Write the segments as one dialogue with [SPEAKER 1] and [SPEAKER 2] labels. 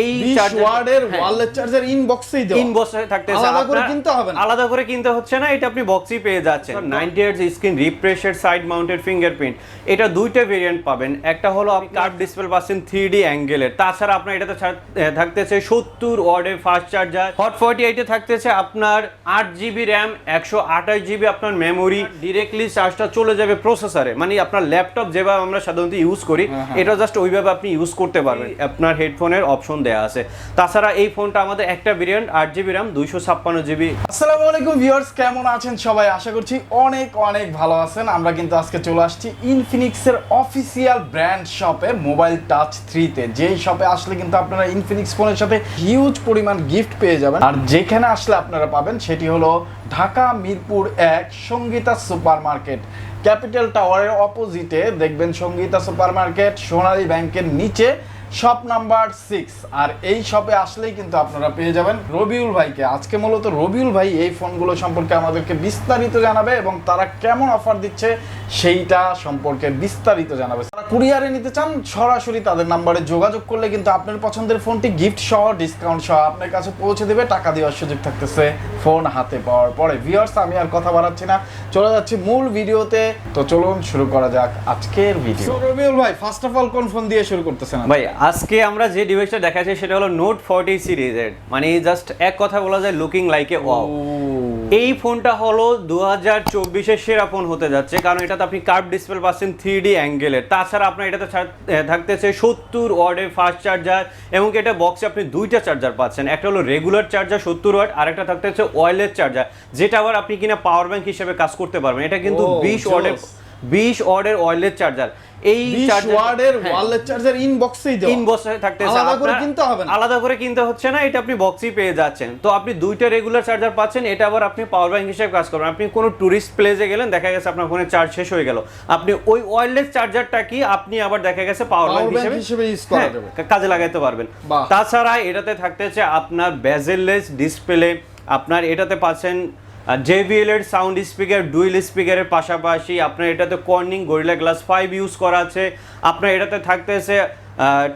[SPEAKER 1] এই
[SPEAKER 2] 20
[SPEAKER 1] charger- হ্যাঁ।
[SPEAKER 2] Wireless charger ইনবক্সেই
[SPEAKER 1] ইনবক্সে থাকতেছে।
[SPEAKER 2] আলাদা করে কিনতে হবে না?
[SPEAKER 1] আলাদা করে কিনতে হচ্ছে না এটা আপনি বক্সই পেয়ে যাচ্ছেন। নাইনটি ইয়ার্স স্ক্রিন রিফ্রেশের সাইড মাউন্টেড ফিঙ্গারপ্রিন্ট এটা দুইটা ভেরিয়েন্ট পাবেন। একটা হলো আপনি কার্ভ ডিসপ্লে পাচ্ছেন থ্রি ডি অ্যাঙ্গেলের তাছাড়া আপনার এটাতে থাকতেছে সত্তর ওয়ার্ডের ফাস্ট চার্জার হট ফর্টি এইটে থাকতেছে আপনার আট জিবি র্যাম একশো আঠাশ জিবি আপনার মেমোরি ডিরেক্টলি চার্জটা চলে যাবে প্রসেসরে মানে আপনার ল্যাপটপ যেভাবে আমরা সাধারণত ইউজ করি এটা জাস্ট ওইভাবে আপনি ইউজ করতে পারবেন। আপনার হেডফোনের অপশন দেওয়া আছে। তাছাড়া এই ফোনটা আমাদের একটা ভেরিয়েন্ট আট জিবি র্যাম দুইশো ছাপ্পান্ন জিবি
[SPEAKER 2] আসসালামু আলাইকুম ভিউয়ার্স, কেমন আছেন সবাই? আশা করছি অনেক অনেক ভালো আছেন। আমরা কিন্তু আজকে চলে আসছি ইনফিনিক্সের অফিসিয়াল ব্র্যান্ড শপে মোবাইল টাচ থ্রিতে যেই শপে আসলে কিন্তু আপনারা ইনফিনিক্স ফোনের সাথে হিউজ পরিমাণ গিফট পেয়ে যাবেন। আর যেখানে আসলে আপনারা পাবেন, সেটি হলো ঢাকা মিরপুর এক সঙ্গীতা সুপার মার্কেট ক্যাপিটাল টাওয়ারের অপোজিটে দেখবেন সঙ্গীতা সুপার মার্কেট সোনালী ব্যাংকের নিচে। শপ নাম্বার সিক্স আর এই শপে আসলেই কিন্তু আপনারা পেয়ে যাবেন রবিউল ভাইকে। আজকে মূলত রবিউল ভাই এই ফোনগুলো সম্পর্কে আমাদেরকে বিস্তারিত জানাবে এবং তারা কেমন অফার দিচ্ছে সেইটা সম্পর্কে বিস্তারিত জানাবে। তারা কুরিয়ারে নিতে চান সরাসরি তাদের নাম্বারে যোগাযোগ করলে কিন্তু আপনার পছন্দের ফোনটি গিফট সহ ডিসকাউন্ট সহ আপনার কাছে পৌঁছে দেবে। টাকা দেওয়ার সুযোগ থাকতেছে ফোন হাতে পাওয়ার পরে। ভিউয়ার্স আমি আর কথা বাড়াচ্ছি না। চলে যাচ্ছি মূল ভিডিওতে। তো চলুন শুরু করা যাক আজকের ভিডিও রবিউল ভাই ফার্স্ট অফ অল কোন ফোন দিয়ে শুরু করতেছেন?
[SPEAKER 1] ভাই আজকে আমরা যে ডিভাইসটা দেখাচ্ছি সেটা হলো নোট ফর্টি সিরিজের মানে জাস্ট এক কথা বলা যায় লুকিং লাইক এ ওয়াও এই ফোনটা হলো দু হাজার চব্বিশের সেরা ফোন হতে যাচ্ছে কারণ এটাতে আপনি কার্ভ ডিসপ্লে পাচ্ছেন থ্রি ডি অ্যাঙ্গেলের তাছাড়া আপনার এটাতে থাকতেছে সত্তর ওয়ার্ডের ফাস্ট চার্জার এবং এটা বক্সে আপনি দুইটা চার্জার পাচ্ছেন। একটা হলো রেগুলার চার্জার সত্তর ওয়াট আর একটা থাকতেছে ওয়েলের চার্জার যেটা আবার আপনি কিনা পাওয়ার ব্যাংক হিসেবে কাজ করতে পারবেন। এটা কিন্তু বিশ ওয়ার্ডের। বিশ ওয়ার্ডের ওয়েলের চার্জার এই
[SPEAKER 2] 20
[SPEAKER 1] চার্জার
[SPEAKER 2] ওয়ার্ডের ওয়্যারলেস চার্জার ইনবক্সেই দেওয়া।
[SPEAKER 1] ইনবক্সে থাকতেছে
[SPEAKER 2] আলাদা করে কিনতে হবে না?
[SPEAKER 1] আলাদা করে কিনতে হচ্ছে না এটা আপনি বক্সই পেয়ে যাচ্ছেন। তো আপনি দুইটা রেগুলার চার্জার পাচ্ছেন এটা আবার আপনি পাওয়ার ব্যাংক হিসেবে কাজ করবেন। আপনি কোনো টুরিস্ট প্লেসে গেলেন দেখা গেছে আপনার ফোনে চার্জ শেষ হয়ে গেল। আপনি ওই ওয়্যারলেস চার্জারটা কি আপনি আবার দেখা গেছে পাওয়ার ব্যাংক হিসেবে
[SPEAKER 2] হিসেবে use করা
[SPEAKER 1] হ্যাঁ,
[SPEAKER 2] যাবে।
[SPEAKER 1] কাজে লাগাইতে পারবেন। তাছাড়া এটাতে থাকতেছে আপনার বেজেললেস ডিসপ্লে আপনার এটাতে পাচ্ছেন জেবিএল এর সাউন্ড স্পিকার, ডুয়েল স্পিকারের পাশাপাশি আপনার এটাতে Corning, Gorilla glass five use করা আছে। আপনার এটাতে থাকতেছে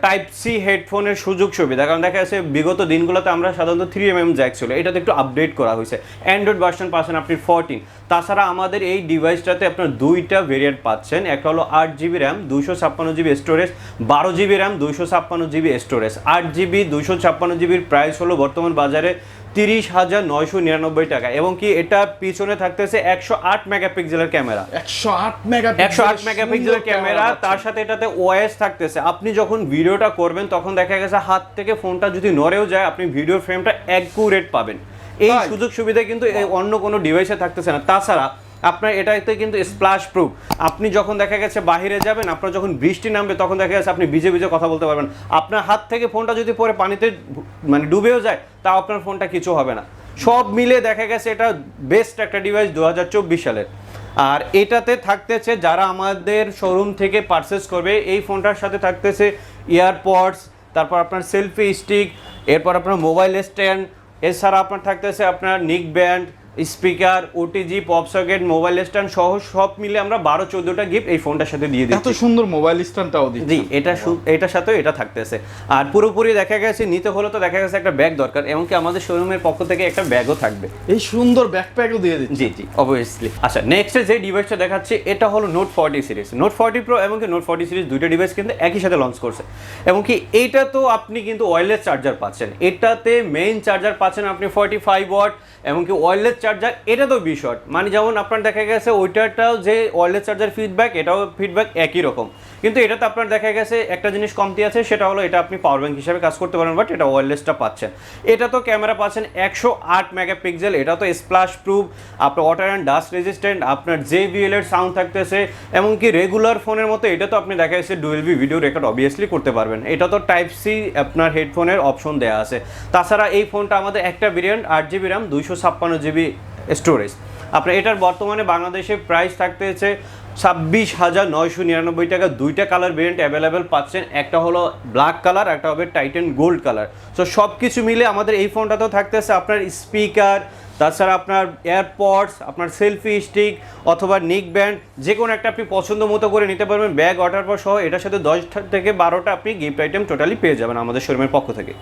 [SPEAKER 1] টাইপ সি হেডফোনের সুযোগ সুবিধা। কারণ দেখা যাচ্ছে, বিগত দিনগুলোতে আমরা সাধারণত থ্রি এম এম জ্যাক ছিল। এটাতে একটু আপডেট করা হয়েছে। অ্যান্ড্রয়েড ভার্সন পাচ্ছেন আপনি ফোরটিন তাছাড়া আমাদের এই ডিভাইসটাতে আপনার দুইটা ভেরিয়েন্ট পাচ্ছেন। একটা হলো আট জিবি র্যাম, দুইশো ছাপ্পান্ন জিবি স্টোরেজ বারো জিবি র্যাম, দুইশো ছাপ্পান্ন জিবি স্টোরেজ আট জিবি, দুইশো ছাপ্পান্ন জিবির প্রাইস হলো বর্তমান বাজারে তিরিশ হাজার নয়শো নিরানব্বই টাকা এবং কি এটা পিছনে থাকতেছে একশো আট মেগাপিক্সেলের ক্যামেরা।
[SPEAKER 2] একশো আট মেগা
[SPEAKER 1] একশো আট মেগাপিক্সেলের ক্যামেরা তার সাথে এটাতে ওএস থাকতেছে। আপনি যখন ভিডিওটা করবেন তখন দেখা গেছে হাত থেকে ফোনটা যদি নড়েও যায় আপনি ভিডিও ফ্রেমটা অ্যাকুরেট পাবেন। এই? সুযোগ সুবিধা কিন্তু অন্য কোনো ডিভাইসে থাকতেছে না। তাছাড়া আপনার এটাতে কিন্তু স্প্লাশ প্রুফ আপনি যখন দেখা গেছে বাইরে যাবেন, আপনার যখন বৃষ্টি নামবে, তখন দেখা গেছে আপনি ভিজে ভিজে কথা বলতে পারবেন। আপনার হাত থেকে ফোনটা যদি পরে পানিতে মানে ডুবেও যায়, তাও আপনার ফোনটা কিছু হবে না। সব মিলে দেখা গেছে এটা বেস্ট একটা ডিভাইস দু হাজার চব্বিশ সালের। আর এটাতে থাকতেছে যারা আমাদের শোরুম থেকে পারচেস করবে, এই ফোনটার সাথে থাকতেছে ইয়ারপডস তারপর আপনার সেলফি স্টিক এরপর আপনার মোবাইল স্ট্যান্ড এছাড়া আপনার থাকতেছে আপনার neck band speaker OTG pop socket mobile stand সহ সব মিলে আমরা বারো চোদ্দোটা গিফট এই ফোনটার সাথে দিয়ে
[SPEAKER 2] এত সুন্দর মোবাইল স্ট্যান্ডটাও দিচ্ছে।
[SPEAKER 1] জি এটা এটার সাথেও এটা থাকতেছে। আর পুরোপুরি দেখা গেছে নিতে হলে তো দেখা গেছে একটা ব্যাগ দরকার এমনকি আমাদের শোরুমের পক্ষ থেকে একটা ব্যাগও থাকবে।
[SPEAKER 2] এই সুন্দর ব্যাকপ্যাকও দিয়ে দিচ্ছে।
[SPEAKER 1] জি জি অবভিয়াসলি আচ্ছা নেক্সট যে ডিভাইসটা দেখাচ্ছি এটা হলো note forty series note forty pro এবং নোট ফর্টি সিরিজ দুইটা ডিভাইস কিন্তু একই সাথে লঞ্চ করছে। এবং কি এইটা তো আপনি কিন্তু ওয়্যারলেস চার্জার পাচ্ছেন। এটাতে মেইন চার্জার পাচ্ছেন আপনি ফর্টি ফাইভ ওয়াট এবং কি ওয়্যারলেস চার্জার এটা তো বিশ ওয়াট মানে যেমন আপনার দেখা গেছে ওইটাটাও যে ওয়্যারলেস চার্জার ফিডব্যাক এটাও ফিডব্যাক একই রকম। কিন্তু এটাতে আপনার দেখা গেছে একটা জিনিস কমতি আছে, সেটা হলো এটা আপনি পাওয়ার ব্যাঙ্ক হিসাবে কাজ করতে পারেন বাট এটা ওয়্যারলেসটা পাচ্ছেন। এটা তো ক্যামেরা পাচ্ছেন একশো আট মেগাপিক্সেল এটা তো স্প্লাশ প্রুফ আপনার ওয়াটার অ্যান্ড ডাস্ট রেজিস্ট্যান্ট আপনার জে এর সাউন্ড থাকতেছে, এমনকি রেগুলার ফোনের মতো এটা তো আপনি দেখা যাচ্ছে dual B video record obviously করতে পারবেন। এটা তো টাইপ সি আপনার হেডফোনের অপশন দেওয়া আছে। তাছাড়া এই ফোনটা আমাদের একটা ভেরিয়েন্ট আট জিবি র্যাম দুইশো ছাপ্পান্ন জিবি স্টোরেজ। আপনার এটার বর্তমানে বাংলাদেশে প্রাইস থাকতেছে ছাব্বিশ হাজার নয়শো নিরানব্বই টাকা। দুইটা কালার ভেরিয়েন্ট অ্যাভেলেবেল পাচ্ছেন। একটা হলো ব্ল্যাক কালার একটা হবে টাইটেন গোল্ড কালার সো সব কিছু মিলে আমাদের এই ফোনটাতেও থাকতেছে আপনার স্পিকার তাছাড়া আপনার এয়ারপডস আপনার সেলফি স্টিক অথবা নিক ব্যান্ড যে কোনো একটা আপনি পছন্দ মতো করে নিতে পারবেন। ব্যাগ অর্ডার পর সহ এটার সাথে দশটা থেকে বারোটা আপনি গিফট আইটেম টোটালি পেয়ে যাবেন আমাদের শোরুমের পক্ষ থেকে।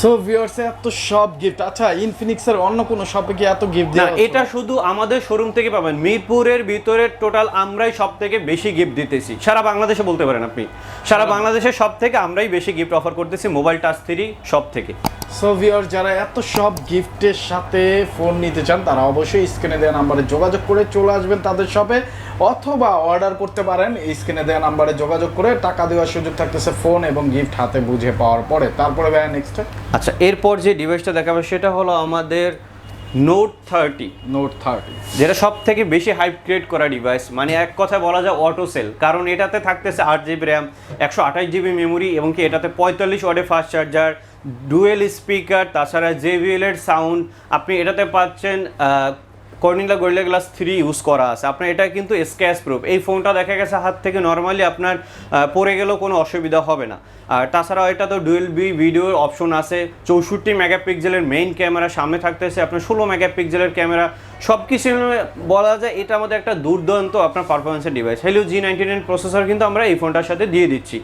[SPEAKER 2] সো ভিউয়ার্স এত সব গিফট আচ্ছা ইনফিনিক্সের অন্য কোনো শপে কি এত গিফট
[SPEAKER 1] না এটা শুধু আমাদের শোরুম থেকে পাবেন। মিরপুরের ভিতরে টোটাল আমরাই সব থেকে বেশি গিফট দিতেছি। সারা বাংলাদেশে বলতে পারেন আপনি। সারা বাংলাদেশে সব থেকে আমরাই বেশি গিফট অফার করতেছি। মোবাইল টাচ থ্রি সব থেকে
[SPEAKER 2] সো যারা এত সব গিফটের সাথে ফোন নিতে চান, তারা অবশ্যই স্ক্রিনে দেওয়া নাম্বারে যোগাযোগ করে চলে আসবেন তাদের শপে অথবা অর্ডার করতে পারেন স্ক্রিনে দেওয়া নাম্বারে যোগাযোগ করে টাকা দেওয়ার সুযোগ থাকতেছে ফোন এবং গিফট হাতে বুঝে পাওয়ার পরে। তারপরে ব্যয় নেক্সট
[SPEAKER 1] আচ্ছা এরপর যে ডিভাইসটা দেখাবে, সেটা হলো আমাদের নোট থার্টি
[SPEAKER 2] নোট থার্টি
[SPEAKER 1] যেটা সব থেকে বেশি হাইপ ক্রিয়েট করা ডিভাইস মানে এক কথা বলা যায় অটো সেল কারণ এটাতে থাকতেছে আট জিবি র্যাম একশো আঠাশ জিবি মেমোরি এবং কি এটাতে পঁয়তাল্লিশ ওয়ার্ডে ফাস্ট চার্জার ডুয়েল স্পিকার তাছাড়া জেভিএলের সাউন্ড আপনি এটাতে পাচ্ছেন Corning Gorilla glass three use করা আছে। আপনার এটা কিন্তু স্ক্যাচ প্রুফ এই ফোনটা দেখা গেছে হাত থেকে নর্মালি আপনার পড়ে গেলেও কোনো অসুবিধা হবে না। আর তাছাড়াও এটা তো ডুয়েল বি ভিডিওর অপশন আছে। চৌষট্টি মেগাপিক্সেলের মেইন ক্যামেরা সামনে থাকতেছে। আপনার ষোলো মেগাপিক্সেলের ক্যামেরা সব কিছু বলা যায়, এটা আমাদের একটা দুর্দান্ত আপনার পারফরমেন্সের device Helio G ninety nine processor কিন্তু আমরা এই ফোনটার সাথে দিয়ে দিচ্ছি।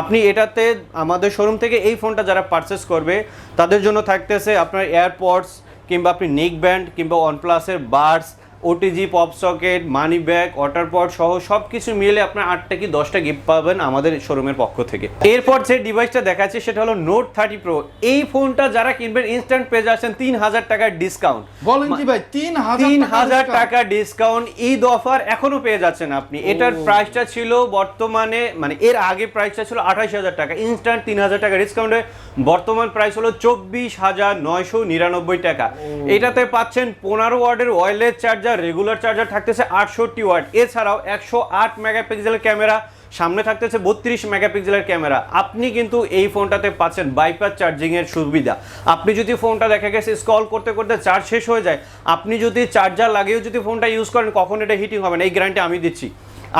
[SPEAKER 1] আপনি এটাতে আমাদের শোরুম থেকে এই ফোনটা যারা পারচেস করবে, তাদের জন্য থাকতেছে আপনার এয়ারপডস কিংবা আপনি নেক ব্যান্ড কিংবা ওয়ানপ্লাসের burst OTG pop socket money bag ওয়াটারপড সহ সব কিছু মিলে আপনার আটটা কি দশটা গিফট পাবেন আমাদের শোরুমের পক্ষ থেকে। এরপর যে ডিভাইসটা দেখাচ্ছে সেটা হলো নোট থার্টি প্রো এই ফোনটা যারা কিনবেন ইনস্ট্যান্ট পেয়ে যাচ্ছেন তিন হাজার টাকার ডিসকাউন্ট
[SPEAKER 2] বলেন কি ভাই তিন হাজার
[SPEAKER 1] তিন
[SPEAKER 2] টাকা
[SPEAKER 1] ডিসকাউন্ট ঈদ অফার এখনও পেয়ে যাচ্ছেন আপনি। এটার প্রাইসটা ছিল বর্তমানে মানে এর আগে প্রাইসটা ছিল আঠাশ হাজার টাকা। ইনস্ট্যান্ট তিন হাজার টাকা ডিসকাউন্টে বর্তমান প্রাইস হলো চব্বিশ হাজার নয়শো নিরানব্বই টাকা। এটাতে পাচ্ছেন পনেরো ওয়ার্ডের ওয়্যারলেস চার্জার রেগুলার চার্জার থাকতেছে আটষট্টি ওয়াট। এছাড়াও একশো আট মেগাপিক্সেলের ক্যামেরা, সামনে থাকতেছে বত্রিশ মেগাপিক্সেলের ক্যামেরা। আপনি কিন্তু এই ফোনটাতে পাচ্ছেন বাইপাস চার্জিংয়ের সুবিধা। আপনি যদি ফোনটা দেখা গেছে স্কল করতে করতে চার্জ শেষ হয়ে যায়, আপনি যদি চার্জার লাগিয়েও যদি ফোনটা ইউজ করেন, কখন এটা হিটিং হবে না। এই গ্যারান্টি আমি দিচ্ছি।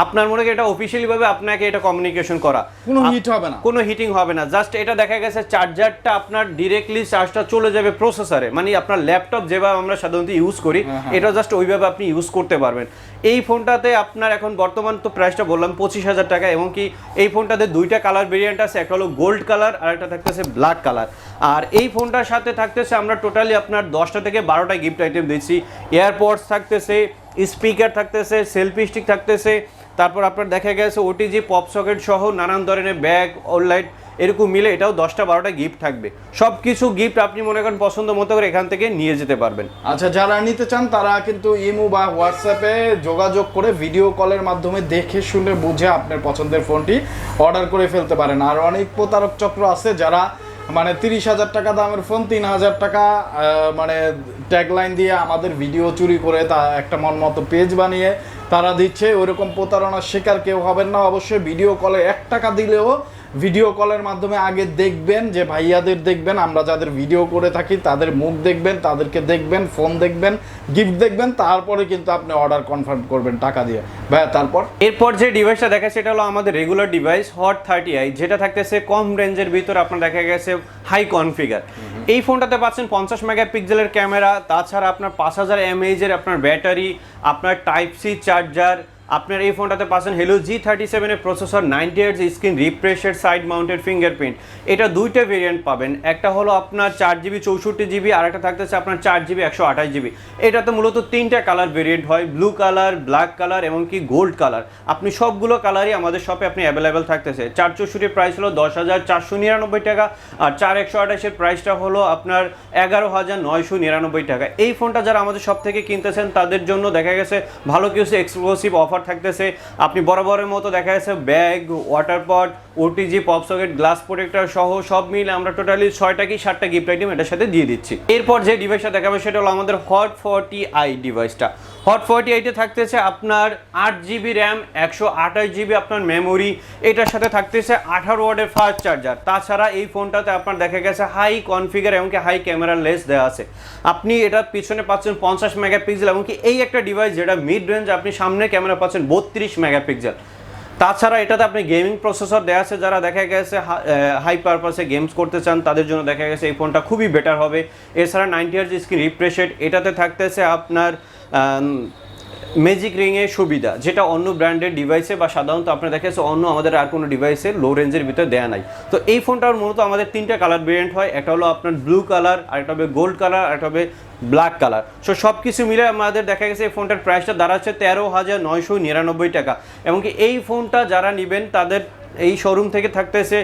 [SPEAKER 1] আপনার মনে এটা অফিসিয়ালি ভাবে আপনাকে এটা কমিউনিকেশন করা?
[SPEAKER 2] কোনো হিট হবে না।
[SPEAKER 1] কোনো হিটিং হবে না। জাস্ট এটা দেখা গেছে চার্জারটা আপনার ডিরেক্টলি চার্জটা চলে যাবে প্রসেসরে মানে আপনার ল্যাপটপ যেভাবে আমরা সাধারণত ইউজ করি
[SPEAKER 2] হ্যাঁ, হ্যাঁ।
[SPEAKER 1] এটা জাস্ট ওইভাবে আপনি ইউজ করতে পারবেন। এই ফোনটাতে আপনার এখন বর্তমান তো প্রাইসটা বললাম পঁচিশ হাজার টাকা এবং কি এই ফোনটাতে দুইটা কালার ভেরিয়েন্ট আছে একটা হলো গোল্ড কালার আর একটা থাকতেছে ব্ল্যাক কালার আর এই ফোনটার সাথে থাকতেছে আমরা টোটালি আপনার দশটা থেকে বারোটা গিফট আইটেম দিচ্ছি। এয়ারপডস থাকতেছে স্পিকার থাকতেছে সেলফি স্টিক থাকতেছে তারপর আপনার দেখা গেছে ওটিজি পপ সকেট সহ নানান ধরনের ব্যাগ অনলাইট এরকম মিলে এটাও দশটা বারোটা গিফট থাকবে। সব কিছু গিফট আপনি মনে করেন পছন্দ মতো করে এখান থেকে নিয়ে যেতে পারবেন।
[SPEAKER 2] আচ্ছা যারা নিতে চান তারা কিন্তু ইমো বা হোয়াটসঅ্যাপে যোগাযোগ করে ভিডিও কলের মাধ্যমে দেখে শুনে বুঝে আপনার পছন্দের ফোনটি অর্ডার করে ফেলতে পারেন। আর অনেক প্রতারক চক্র আছে যারা মানে তিরিশ হাজার টাকা দামের ফোন তিন হাজার টাকা মানে ট্যাগলাইন দিয়ে আমাদের ভিডিও চুরি করে তা একটা মন মতো পেজ বানিয়ে তারা দিচ্ছে ওইরকম প্রতারণার শিকার কেউ হবেন না। অবশ্যই ভিডিও কলে এক টাকা দিলেও ভিডিও কলের মাধ্যমে আগে দেখবেন যে ভাইয়াদের দেখবেন আমরা যাদের ভিডিও করে থাকি তাদের মুখ দেখবেন তাদেরকে দেখবেন ফোন দেখবেন গিফট দেখবেন তারপরে কিন্তু আপনি অর্ডার কনফার্ম করবেন টাকা দিয়ে। ভাইয়া তারপর?
[SPEAKER 1] এরপর যে ডিভাইসটা দেখা সেটা হলো আমাদের regular device hot thirty i যেটা থাকতেছে কম রেঞ্জের ভিতর আপনার দেখা গেছে হাই কনফিগার এই ফোনটাতে পাচ্ছেন পঞ্চাশ মেগা মেগাপিক্সেলের ক্যামেরা তাছাড়া আপনার পাঁচ হাজার এমএইচের আপনার ব্যাটারি আপনার টাইপ সি চার্জার আপনার এই ফোনটাতে পাচ্ছেন হেলো জি থার্টি সেভেনের প্রসেসর নাইনটি ইয়ার্স স্ক্রিন রিফ্রেশের সাইড মাউন্টেড ফিঙ্গারপ্রিন্ট এটা দুইটা ভেরিয়েন্ট পাবেন। একটা হলো আপনার চার জিবি চৌষট্টি জিবি, আর একটা থাকতেছে আপনার চার জিবি একশো আঠাশ জিবি। এটাতে মূলত তিনটা কালার ভেরিয়েন্ট হয়। ব্লু কালার ব্ল্যাক কালার এবং কি গোল্ড কালার আপনি সবগুলো কালারই আমাদের শপে আপনি অ্যাভেলেবেল থাকতেছে। চার চৌষট্টির প্রাইস হলো দশ হাজার চারশো নিরানব্বই টাকা, আর চার একশো আঠাশের প্রাইসটা হলো আপনার এগারো হাজার নয়শো নিরানব্বই টাকা। এই ফোনটা যারা আমাদের সব থেকে কিনতেছেন, তাদের জন্য দেখা গেছে ভালো কিছু এক্সক্লুসিভ অফার থাকতেছে। আপনি বরাবরের মতো দেখা যাচ্ছে bag water pot OTG pop socket glass protector সহ সব মিলে আমরা টোটালি ছয়টা কি সাতটা গিফট আইটেম এটার সাথে দিয়ে দিচ্ছি। এরপর যে ডিভাইসটা দেখাবে সেটা হলো আমাদের হট ফর্টি আই ডিভাইসটা হট ফর্টি আইটে থাকতেছে আপনার আট জিবি র্যাম একশো আঠাশ জিবি আপনার মেমোরি এটার সাথে থাকতেছে আঠারো ওয়ার্ডের ফাস্ট চার্জার তাছাড়া এই ফোনটাতে আপনার দেখা গেছে হাই কনফিগার এমনকি হাই ক্যামেরা লেস দেওয়া আছে। আপনি এটার পিছনে পাচ্ছেন পঞ্চাশ মেগাপিক্সেল এমনকি এই একটা ডিভাইস যেটা মিড রেঞ্জ আপনি সামনে ক্যামেরা পাচ্ছেন বত্রিশ মেগাপিক্সেল তাছাড়া এটাতে আপনি গেমিং প্রসেসর দেওয়া আছে, যারা দেখা গেছে হাই পারপাসে গেমস করতে চান, তাদের জন্য দেখা গেছে এই ফোনটা খুবই বেটার হবে। এছাড়া নাইনটি ইয়ার্স স্ক্রিন রিফ্রেশেড এটাতে থাকতেছে আপনার ম্যাজিক রিংয়ের সুবিধা, যেটা অন্য ব্র্যান্ডের ডিভাইসে বা সাধারণত আপনার দেখা অন্য আমাদের আর কোনো ডিভাইসে লো রেঞ্জের ভিতরে দেয়া নাই। তো এই ফোনটার মূলত আমাদের তিনটা কালার ভেরিয়েন্ট হয়, একটা হলো আপনার ব্লু কালার আরেকটা হবে গোল্ড কালার আরেকটা হবে ব্ল্যাক কালার সো সব কিছু মিলে আমাদের দেখা গেছে এই ফোনটার প্রাইসটা দাঁড়াচ্ছে তেরো হাজার নয়শো নিরানব্বই টাকা। এমনকি এই ফোনটা যারা নেবেন, তাদের এই শোরুম থেকে থাকতেছে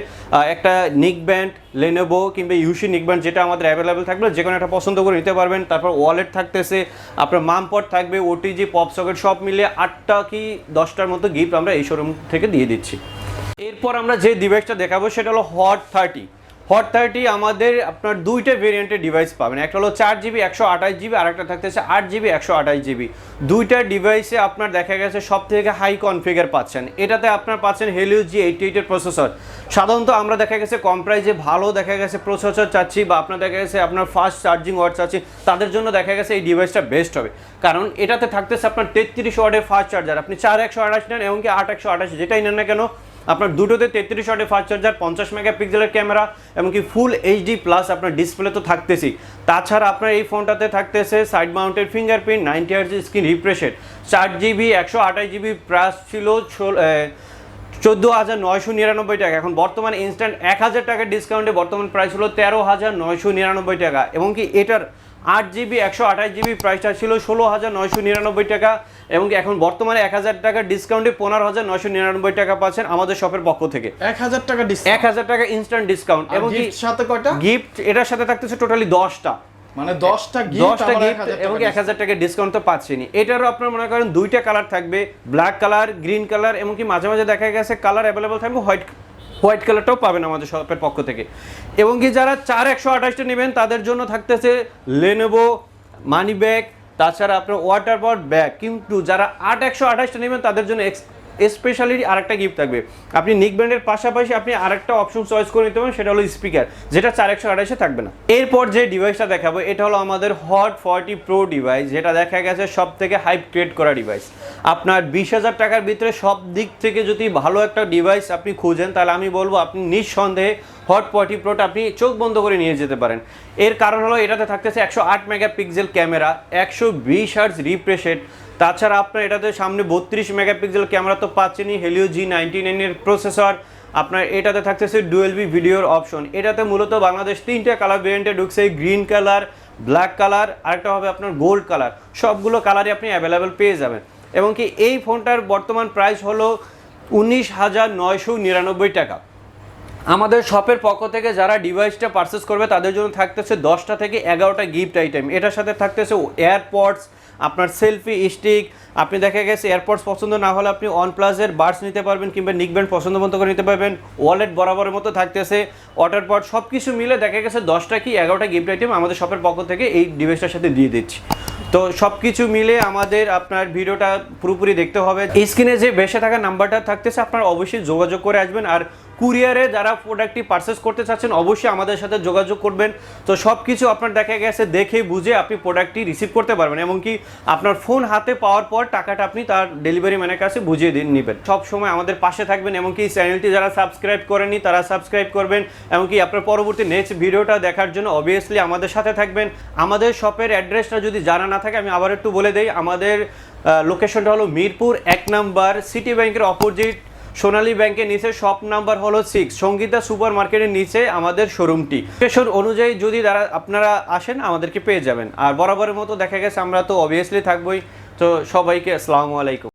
[SPEAKER 1] একটা নিক ব্যান্ড লেনোভো কিংবা ইউসি নিক ব্যান্ড যেটা আমাদের অ্যাভেলেবেল থাকবে, যে কোনো একটা পছন্দ করে নিতে পারবেন। তারপর ওয়ালেট থাকতেছে, আপনার মামপট থাকবে ওটিজি পপ সকেট সব মিলে আটটা কি দশটার মতো গিফট আমরা এই শোরুম থেকে দিয়ে দিচ্ছি। এরপর আমরা যে ডিভাইসটা দেখাবো, সেটা হলো হট থার্টি হট থার্টি আমাদের আপনার দুইটা ভেরিয়েন্টের ডিভাইস পাবেন। একটা হলো চার জিবি একশো আঠাশ জিবি আর একটা থাকতে থাকতেছে আট জিবি একশো আঠাশ জিবি দুইটা ডিভাইসে আপনার দেখা গেছে সব থেকে হাই কনফিগার পাচ্ছেন। এটাতে আপনার পাচ্ছেন হেলিও জি এইটি এইটের প্রসেসর সাধারণত আমরা দেখা গেছে কম প্রাইসে ভালো দেখা গেছে প্রসেসর চাচ্ছি বা আপনার দেখা গেছে আপনার ফাস্ট চার্জিং ওয়াট চাচ্ছি। তাদের জন্য দেখা গেছে এই ডিভাইসটা বেস্ট হবে। কারণ এটাতে থাকতেছে আপনার তেত্রিশ ওয়ার্ডের ফাস্ট চার্জার আপনি চার একশো আঠাশ নেন, এমনকি আট একশো আঠাশ যেটাই নেন না কেন আপনার দুটোতে তেত্রিশ ওয়াটের ফাস্ট চার্জার পঞ্চাশ মেগাপিক্সেলের ক্যামেরা এমনকি ফুল এইচডি প্লাস আপনার ডিসপ্লে তো থাকতেছেই। তাছাড়া আপনার এই ফোনটাতে থাকতেছে side mounted fingerprint ninety hertz screen রিফ্রেশের চার জিবি একশো আঠাশ জিবি প্রাইস ছিল চোদ্দ হাজার নয়শো নিরানব্বই টাকা। এখন বর্তমানে ইনস্ট্যান্ট এক হাজার টাকার ডিসকাউন্টে বর্তমান প্রাইস হলো তেরো হাজার নয়শো নিরানব্বই টাকা। এবং কি এটার আট জিবি একশো আঠাশ জিবি প্রাইসটা ছিল ষোলো হাজার নয়শো নিরানব্বই টাকা এবং এখন বর্তমানে এক হাজার টাকার ডিসকাউন্টে পনেরো হাজার নয়শো নিরানব্বই টাকা পাচ্ছেন আমাদের শপের পক্ষ থেকে।
[SPEAKER 2] এক হাজার টাকা
[SPEAKER 1] এক হাজার টাকা ইনস্ট্যান্ট ডিসকাউন্ট এবং
[SPEAKER 2] সাথে কয়টা?
[SPEAKER 1] গিফট এটার সাথে থাকতেছে টোটালি দশটা।
[SPEAKER 2] মানে দশটা গিফট
[SPEAKER 1] দশটা গিফট এবং এক হাজার টাকা ডিসকাউন্ট তো পাচ্ছেনি এটারও আপনার মনে করেন দুইটা কালার থাকবে ব্ল্যাক কালার গ্রিন কালার এমনকি মাঝে মাঝে দেখা গেছে কালার অ্যাভেলেবল থাকবে হোয়াইট হোয়াইট কালারটাও পাবেন আমাদের শপের পক্ষ থেকে। এবং কি যারা চার একশো আঠাশটা নেবেন, তাদের জন্য থাকতেছে লেনোভো মানি ব্যাগ তাছাড়া আপনার ওয়াটার বট ব্যাগ কিন্তু যারা আট একশো আঠাশটা নেবেন, তাদের জন্য স্পেশালি আরেকটা গিফট থাকবে। আপনি নিক ব্র্যান্ডের পাশাপাশি আপনি আরেকটা অপশন চয়েস করে নিতে পারেন, সেটা হলো স্পিকার যেটা চার একশো আঠাশে থাকবে না। এরপর যে ডিভাইসটা দেখাবো, এটা হলো আমাদের হট ফর্টি প্রো ডিভাইস যেটা দেখা গেছে সব থেকে হাইপ ক্রিয়েট করা ডিভাইস আপনার বিশ হাজার টাকার ভিতরে সব দিক থেকে যদি ভালো একটা ডিভাইস আপনি খুঁজেন, তাহলে আমি বলব আপনি নিঃসন্দেহে হট ফর্টি প্রোটা আপনি চোখ বন্ধ করে নিয়ে যেতে পারেন। এর কারণ হলো এটাতে থাকতেছে একশো আট মেগাপিক্সেল ক্যামেরা, একশো বিশ হার্জ রিফ্রেশেড তাছাড়া আপনার এটাতে সামনে বত্রিশ মেগাপিক্সেল ক্যামেরা তো পাচ্ছেনই হেলিও জি নাইনটি নাইনের প্রসেসর আপনার এটাতে থাকতেছে ডুয়েলবি ভিডিওর অপশন এটাতে মূলত বাংলাদেশ তিনটা কালার ভেরিয়েন্টে ঢুকছে গ্রিন কালার ব্ল্যাক কালার আরেকটা হবে আপনার গোল্ড কালার সবগুলো কালারই আপনি অ্যাভেলেবেল পেয়ে যাবেন। এবং কি এই ফোনটার বর্তমান প্রাইস হলো উনিশ হাজার নয়শো নিরানব্বই টাকা। আমাদের শপের পক্ষ থেকে যারা ডিভাইসটা পারচেস করবে, তাদের জন্য থাকতেছে দশটা থেকে এগারোটা গিফট আইটেম এটার সাথে থাকতেছে এয়ারপডস আপনার সেলফি, স্টিক, আপনি দেখা গেছে এয়ারপডস পছন্দ না হলে আপনি ওয়ান প্লাসের বার্স নিতে পারবেন কিংবা নিক ব্যান্ড পছন্দ মতো করে নিতে পারবেন। ওয়ালেট বরাবরের মতো থাকতেছে। ওয়াটার পড সব কিছু মিলে দেখা গেছে দশটা কি এগারোটা গিফট আইটেম আমাদের শপের পক্ষ থেকে এই ডিভাইসটার সাথে দিয়ে দিচ্ছি। তো সব কিছু মিলে আমাদের আপনার ভিডিওটা পুরোপুরি দেখতে হবে। স্ক্রিনে যে বেসে থাকা নাম্বারটা থাকতেছে, আপনার অবশ্যই যোগাযোগ করে আসবেন। আর কুরিয়ারে যারা প্রোডাক্টটি পারচেস করতে চাচ্ছেন, অবশ্যই আমাদের সাথে যোগাযোগ করবেন। তো সব কিছু আপনার দেখা গেছে, দেখে বুঝে আপনি প্রোডাক্টটি রিসিভ করতে পারবেন। এমনকি আপনার ফোন হাতে পাওয়ার পর টাকাটা আপনি তার ডেলিভারি ম্যানের কাছে বুঝিয়ে দিন নেবেন। সব সময় আমাদের পাশে থাকবেন। এমনকি চ্যানেলটি যারা সাবস্ক্রাইব করেনি তারা সাবস্ক্রাইব করবেন। এমনকি আপনার পরবর্তী নেক্সট ভিডিওটা দেখার জন্য অবভিয়াসলি আমাদের সাথে থাকবেন। আমাদের শপের অ্যাড্রেসটা যদি জানা না থাকে, আমি আবার একটু বলে দেই, আমাদের লোকেশনটা হলো মিরপুর এক নাম্বার সিটি ব্যাংকের অপোজিট সোনালী ব্যাংকের নিচে শপ নাম্বার হলো সিক্স সঙ্গীতা সুপার মার্কেটের নিচে আমাদের শোরুমটি। লোকেশন অনুযায়ী যদি তারা, আপনারা আসেন, আমাদেরকে পেয়ে যাবেন। আর বরাবরের মতো দেখা গেছে, আমরা তো অবভিয়াসলি থাকবোই। তো সবাইকে আসসালামু আলাইকুম।